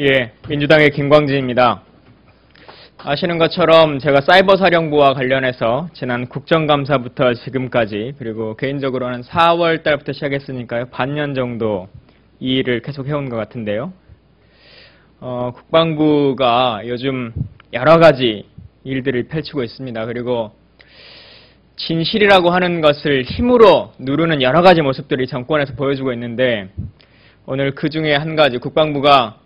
예, 민주당의 김광진입니다. 아시는 것처럼 제가 사이버 사령부와 관련해서 지난 국정감사부터 지금까지 그리고 개인적으로는 4월 달부터 시작했으니까요. 반년 정도 이 일을 계속 해온 것 같은데요. 어, 국방부가 요즘 여러 가지 일들을 펼치고 있습니다. 그리고 진실이라고 하는 것을 힘으로 누르는 여러 가지 모습들이 정권에서 보여주고 있는데 오늘 그 중에 한 가지 국방부가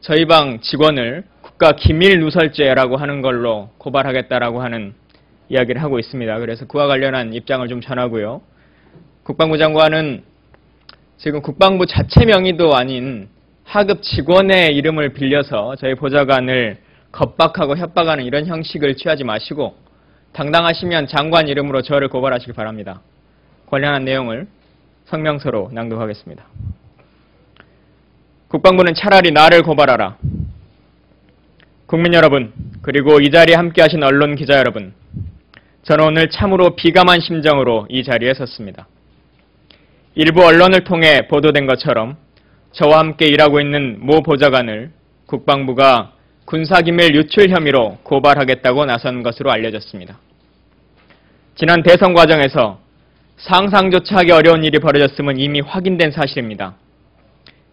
저희 방 직원을 국가 기밀 누설죄라고 하는 걸로 고발하겠다라고 하는 이야기를 하고 있습니다. 그래서 그와 관련한 입장을 좀 전하고요. 국방부 장관은 지금 국방부 자체 명의도 아닌 하급 직원의 이름을 빌려서 저희 보좌관을 겁박하고 협박하는 이런 형식을 취하지 마시고 당당하시면 장관 이름으로 저를 고발하시기 바랍니다. 관련한 내용을 성명서로 낭독하겠습니다. 국방부는 차라리 나를 고발하라. 국민 여러분, 그리고 이 자리에 함께 하신 언론 기자 여러분, 저는 오늘 참으로 비감한 심정으로 이 자리에 섰습니다. 일부 언론을 통해 보도된 것처럼 저와 함께 일하고 있는 모 보좌관을 국방부가 군사기밀 유출 혐의로 고발하겠다고 나선 것으로 알려졌습니다. 지난 대선 과정에서 상상조차 하기 어려운 일이 벌어졌음은 이미 확인된 사실입니다.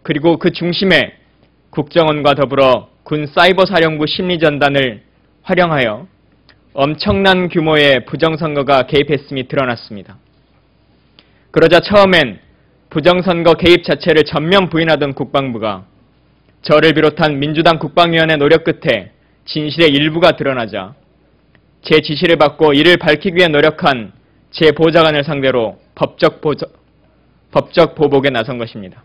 그리고 그 중심에 국정원과 더불어 군 사이버 사령부 심리전단을 활용하여 엄청난 규모의 부정선거가 개입했음이 드러났습니다. 그러자 처음엔 부정선거 개입 자체를 전면 부인하던 국방부가 저를 비롯한 민주당 국방위원회 노력 끝에 진실의 일부가 드러나자 제 지시를 받고 이를 밝히기 위해 노력한 제 보좌관을 상대로 법적, 보조, 법적 보복에 나선 것입니다.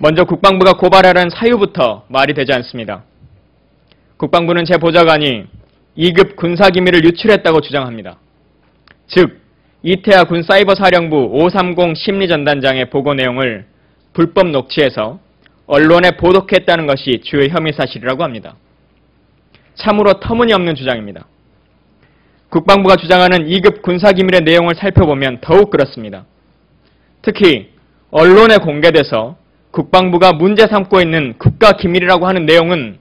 먼저 국방부가 고발하라는 사유부터 말이 되지 않습니다. 국방부는 제 보좌관이 2급 군사기밀을 유출했다고 주장합니다. 즉, 이태하 군 사이버 사령부 530 심리전단장의 보고 내용을 불법 녹취해서 언론에 보도했다는 것이 주요 혐의 사실이라고 합니다. 참으로 터무니없는 주장입니다. 국방부가 주장하는 2급 군사기밀의 내용을 살펴보면 더욱 그렇습니다. 특히 언론에 공개돼서 국방부가 문제 삼고 있는 국가기밀이라고 하는 내용은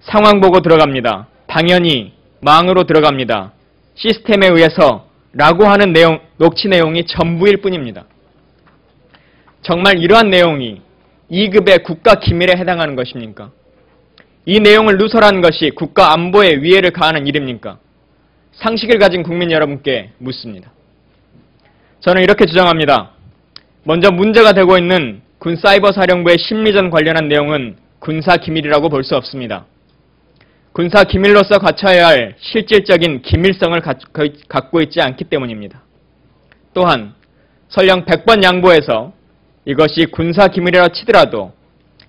상황 보고 들어갑니다. 당연히 망으로 들어갑니다. 시스템에 의해서 라고 하는 내용, 녹취 내용이 전부일 뿐입니다. 정말 이러한 내용이 2급의 국가 기밀에 해당하는 것입니까? 이 내용을 누설한 것이 국가 안보에 위해를 가하는 일입니까? 상식을 가진 국민 여러분께 묻습니다. 저는 이렇게 주장합니다. 먼저 문제가 되고 있는 군 사이버 사령부의 심리전 관련한 내용은 군사 기밀이라고 볼 수 없습니다. 군사 기밀로서 갖춰야 할 실질적인 기밀성을 갖고 있지 않기 때문입니다. 또한 설령 100번 양보해서 이것이 군사 기밀이라 치더라도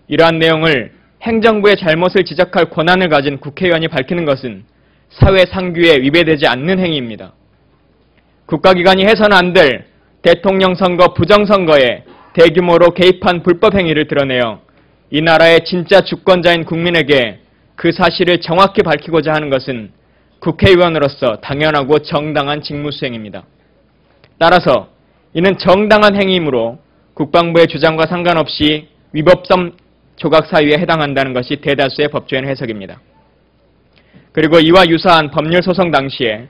이러한 내용을 행정부의 잘못을 지적할 권한을 가진 국회의원이 밝히는 것은 사회 상규에 위배되지 않는 행위입니다. 국가기관이 해서는 안 될 대통령 선거 부정선거에 대규모로 개입한 불법 행위를 드러내어 이 나라의 진짜 주권자인 국민에게 그 사실을 정확히 밝히고자 하는 것은 국회의원으로서 당연하고 정당한 직무 수행입니다. 따라서 이는 정당한 행위이므로 국방부의 주장과 상관없이 위법성 조각 사유에 해당한다는 것이 대다수의 법조인 해석입니다. 그리고 이와 유사한 법률 소송 당시에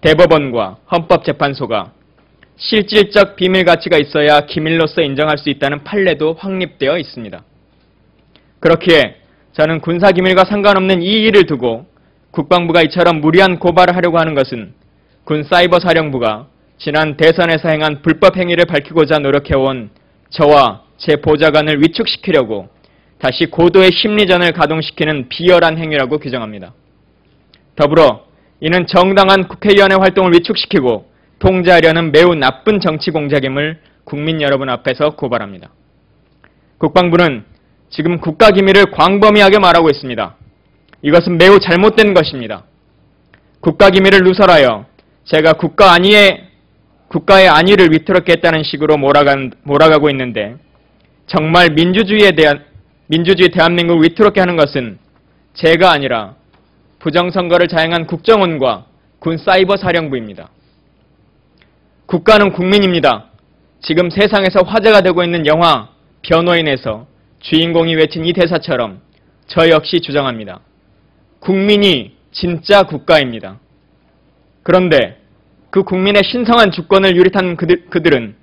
대법원과 헌법재판소가 실질적 비밀 가치가 있어야 기밀로서 인정할 수 있다는 판례도 확립되어 있습니다. 그렇기에 저는 군사 기밀과 상관없는 이 일을 두고 국방부가 이처럼 무리한 고발을 하려고 하는 것은 군 사이버 사령부가 지난 대선에서 행한 불법 행위를 밝히고자 노력해온 저와 제 보좌관을 위축시키려고 다시 고도의 심리전을 가동시키는 비열한 행위라고 규정합니다. 더불어 이는 정당한 국회의원의 활동을 위축시키고 통제하려는 매우 나쁜 정치 공작임을 국민 여러분 앞에서 고발합니다. 국방부는 지금 국가 기밀을 광범위하게 말하고 있습니다. 이것은 매우 잘못된 것입니다. 국가 기밀을 누설하여 제가 국가 안위에 국가의 안위를 위태롭게 했다는 식으로 몰아간, 몰아가고 있는데 정말 민주주의에 대한 민주주의 대한민국을 위태롭게 하는 것은 제가 아니라 부정선거를 자행한 국정원과 군 사이버 사령부입니다. 국가는 국민입니다. 지금 세상에서 화제가 되고 있는 영화 변호인에서 주인공이 외친 이 대사처럼 저 역시 주장합니다. 국민이 진짜 국가입니다. 그런데 그 국민의 신성한 주권을 유리한 그들, 그들은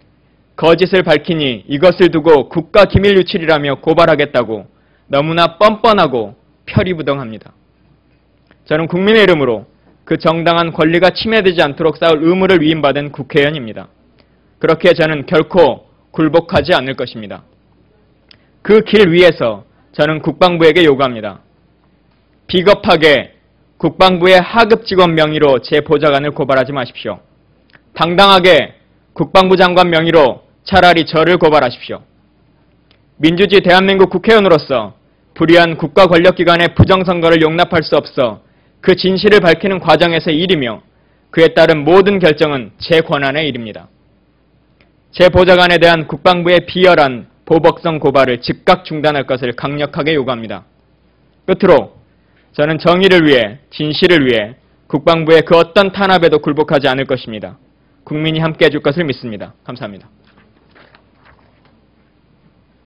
거짓을 밝히니 이것을 두고 국가 기밀 유출이라며 고발하겠다고 너무나 뻔뻔하고 표리부동합니다. 저는 국민의 이름으로 그 정당한 권리가 침해되지 않도록 싸울 의무를 위임받은 국회의원입니다. 그렇게 저는 결코 굴복하지 않을 것입니다. 그 길 위에서 저는 국방부에게 요구합니다. 비겁하게 국방부의 하급 직원 명의로 제 보좌관을 고발하지 마십시오. 당당하게 국방부 장관 명의로 차라리 저를 고발하십시오. 민주주의 대한민국 국회의원으로서 불의한 국가 권력기관의 부정선거를 용납할 수 없어 그 진실을 밝히는 과정에서의 일이며 그에 따른 모든 결정은 제 권한의 일입니다. 제 보좌관에 대한 국방부의 비열한 보복성 고발을 즉각 중단할 것을 강력하게 요구합니다. 끝으로 저는 정의를 위해 진실을 위해 국방부의 그 어떤 탄압에도 굴복하지 않을 것입니다. 국민이 함께 해줄 것을 믿습니다. 감사합니다.